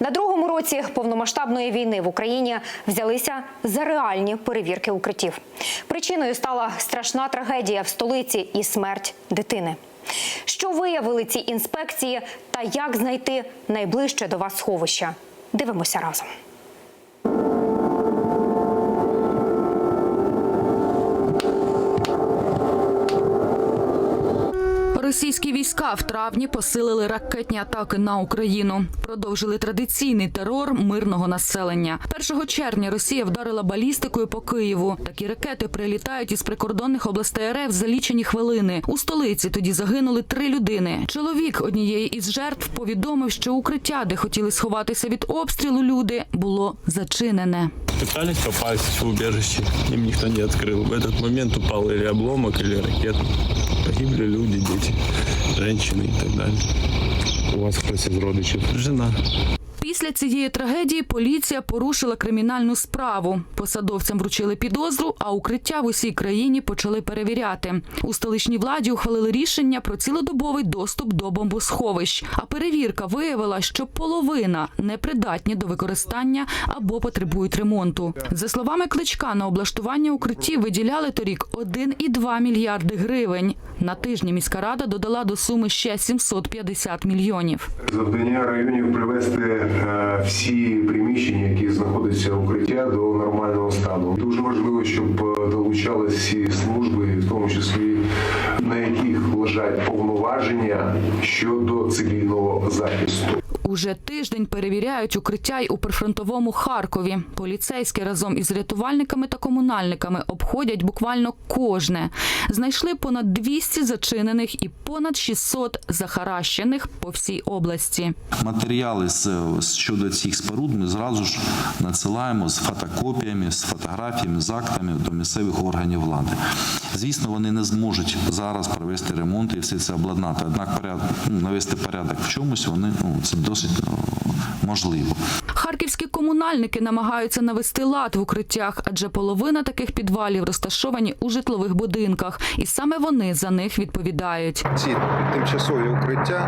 На другому році повномасштабної війни в Україні взялися за реальні перевірки укриттів. Причиною стала страшна трагедія в столиці і смерть дитини. Що виявили ці інспекції та як знайти найближче до вас сховище? Дивимося разом. Російські війська в травні посилили ракетні атаки на Україну. Продовжили традиційний терор мирного населення. 1 червня Росія вдарила балістикою по Києву. Такі ракети прилітають із прикордонних областей РФ за лічені хвилини. У столиці тоді загинули три людини. Чоловік однієї із жертв повідомив, що укриття, де хотіли сховатися від обстрілу люди, було зачинене. Пытались попасть в убежище, им никто не открыл. В этот момент упал или обломок, или ракета. Погибли люди, дети, женщины и так далее. У вас хтось із родичів. Жена. Після цієї трагедії поліція порушила кримінальну справу. Посадовцям вручили підозру, а укриття в усій країні почали перевіряти. У столичній владі ухвалили рішення про цілодобовий доступ до бомбосховищ. А перевірка виявила, що половина непридатні до використання або потребують ремонту. За словами кличка, на облаштування укриттів виділяли торік 1,2 мільярди гривень. На тижні міська рада додала до суми ще 750 мільйонів. Завдання районів привести е, всі приміщення, які знаходяться укриття, до нормального стану. Дуже важливо, щоб долучалися долучались всі служби, в тому числі на яких лежать повноваження щодо цивільного захисту. Уже тиждень перевіряють укриття й у прифронтовому Харкові. Поліцейські разом із рятувальниками та комунальниками обходять буквально кожне. Знайшли понад 200 зачинених і понад 600 захаращених по всій області. Матеріали з, щодо цих споруд ми зразу ж надсилаємо з фотокопіями, з фотографіями, з актами до місцевих органів влади. Звісно, вони не зможуть зараз провести ремонт і все це обладнати. Однак поряд, ну, навести порядок в чомусь вони ну, це досить ну, можливо. Харківські комунальники намагаються навести лад в укриттях, адже половина таких підвалів розташовані у житлових будинках, і саме вони за них відповідають. ці тимчасові укриття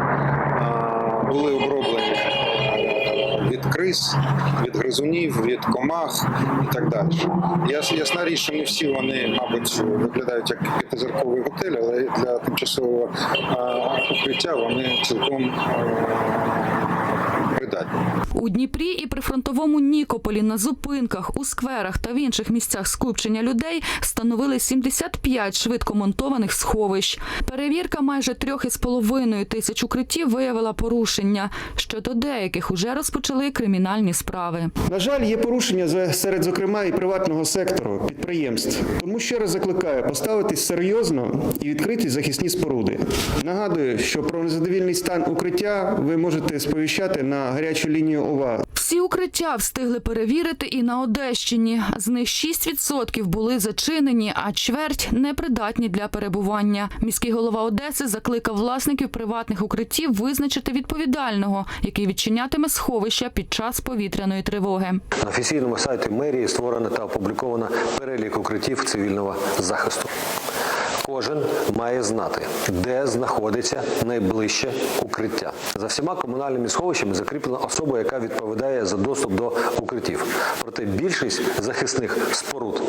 були оброблені від криз, від гризунів, від комах і так далі. Ясна річ, що не всі вони, мабуть, виглядають як п'ятизірковий готель, але для тимчасового укриття вони цілком а, придатні. У Дніпрі і прифронтовому Нікополі на зупинках, у скверах та в інших місцях скупчення людей встановили 75 швидкомонтованих сховищ. Перевірка майже трьох із половиною тисяч укриттів виявила порушення. Щодо деяких уже розпочали кримінальні справи. На жаль, є порушення серед, зокрема, і приватного сектору підприємств. Тому ще раз закликаю поставитись серйозно і відкриті захисні споруди. Нагадую, що про незадовільний стан укриття ви можете сповіщати на гарячу лінію ОВА Всі укриття встигли перевірити і на Одещині. З них 6% були зачинені, а чверть непридатні для перебування. Міський голова Одеси закликав власників приватних укриттів визначити відповідального, який відчинятиме сховища під час повітряної тривоги. На офіційному сайті мерії створено та опубліковано перелік укриттів цивільного захисту. Кожен має знати, де знаходиться найближче укриття. За всіма комунальними сховищами закріплена особа, яка відповідає за доступ до укриттів. Проте більшість захисних споруд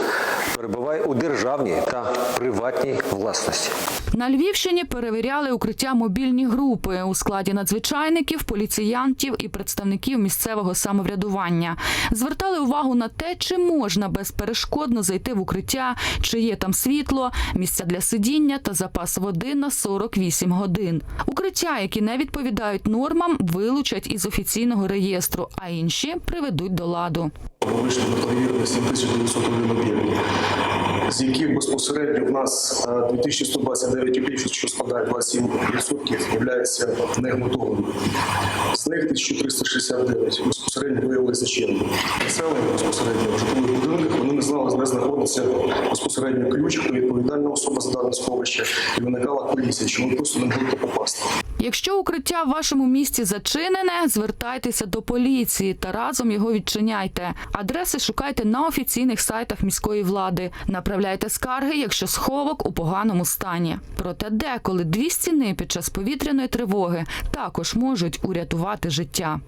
перебуває у державній та приватній власності. На Львівщині перевіряли укриття мобільні групи у складі надзвичайників, поліціянтів і представників місцевого самоврядування. Звертали увагу на те, чи можна безперешкодно зайти в укриття, чи є там світло, місця для сидіння та запас води на 48 годин. Укриття, які не відповідають нормам, вилучать із офіційного реєстру, а інші приведуть до ладу. Вийшли перевірку 7901 об'єктів, з яких безпосередньо в нас е, 2129 об'єктів, що складає 27%, являються негнутованими. З них 1369 безпосередньо виявили зачинені. Населення безпосередньо в житлових будинках вони не знали, де знаходиться безпосередньо ключ, відповідальна особа за дане сховище, і виникала колізія, що ми просто не могли попасти. Якщо укриття в вашому місті зачинене, звертайтеся до поліції та разом його відчиняйте. Адреси шукайте на офіційних сайтах міської влади. Направляйте скарги, якщо сховок у поганому стані. Проте деколи дві стіни під час повітряної тривоги також можуть урятувати життя.